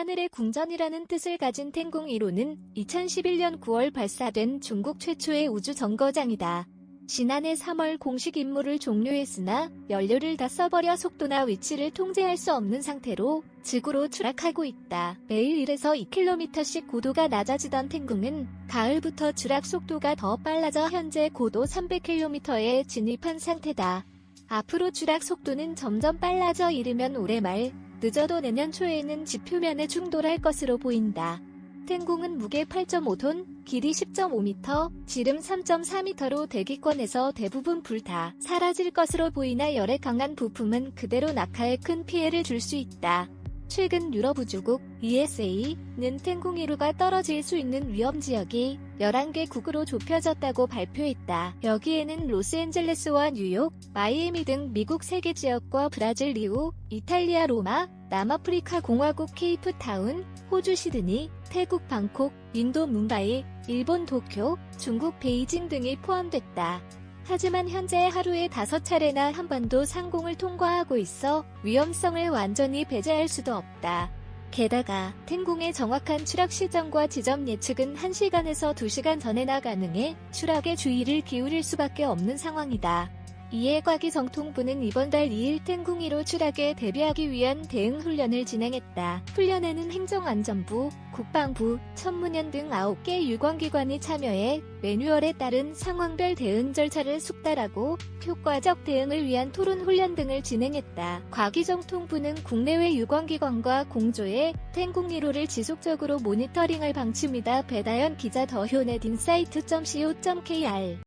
하늘의 궁전이라는 뜻을 가진 텐궁 1호는 2011년 9월 발사된 중국 최초의 우주 정거장이다. 지난해 3월 공식 임무를 종료했으나 연료를 다 써버려 속도나 위치를 통제할 수 없는 상태로 지구로 추락하고 있다. 매일 1에서 2km씩 고도가 낮아지던 텐궁은 가을부터 추락 속도가 더 빨라져 현재 고도 300km에 진입한 상태다. 앞으로 추락 속도는 점점 빨라져 이르면 올해 말, 늦어도 내년 초에는 지표면에 충돌할 것으로 보인다. 텐궁은 무게 8.5톤, 길이 10.5m, 지름 3.4m로 대기권에서 대부분 불타 사라질 것으로 보이나 열에 강한 부품은 그대로 낙하에 큰 피해를 줄 수 있다. 최근 유럽 우주국 ESA는 1호가 떨어질 수 있는 위험 지역이 11개 국으로 좁혀졌다고 발표했다. 여기에는 로스앤젤레스와 뉴욕, 마이애미 등 미국 3개 지역과 브라질 리우, 이탈리아 로마, 남아프리카 공화국 케이프타운, 호주 시드니, 태국 방콕, 인도 뭄바이, 일본 도쿄, 중국 베이징 등이 포함됐다. 하지만 현재 하루에 다섯 차례나 한반도 상공을 통과하고 있어 위험성을 완전히 배제할 수도 없다. 게다가 텐궁의 정확한 추락 시점과 지점 예측은 1시간에서 2시간 전에나 가능해 추락에 주의를 기울일 수밖에 없는 상황이다. 이에 과기정통부는 이번 달 2일 텐궁 1호 추락에 대비하기 위한 대응 훈련을 진행했다. 훈련에는 행정안전부, 국방부, 천문연 등 9개 유관기관이 참여해 매뉴얼에 따른 상황별 대응 절차를 숙달하고 효과적 대응을 위한 토론 훈련 등을 진행했다. 과기정통부는 국내외 유관기관과 공조해 텐궁 1호를 지속적으로 모니터링할 방침이다. 배다연 기자 더효넷 인사이트.co.kr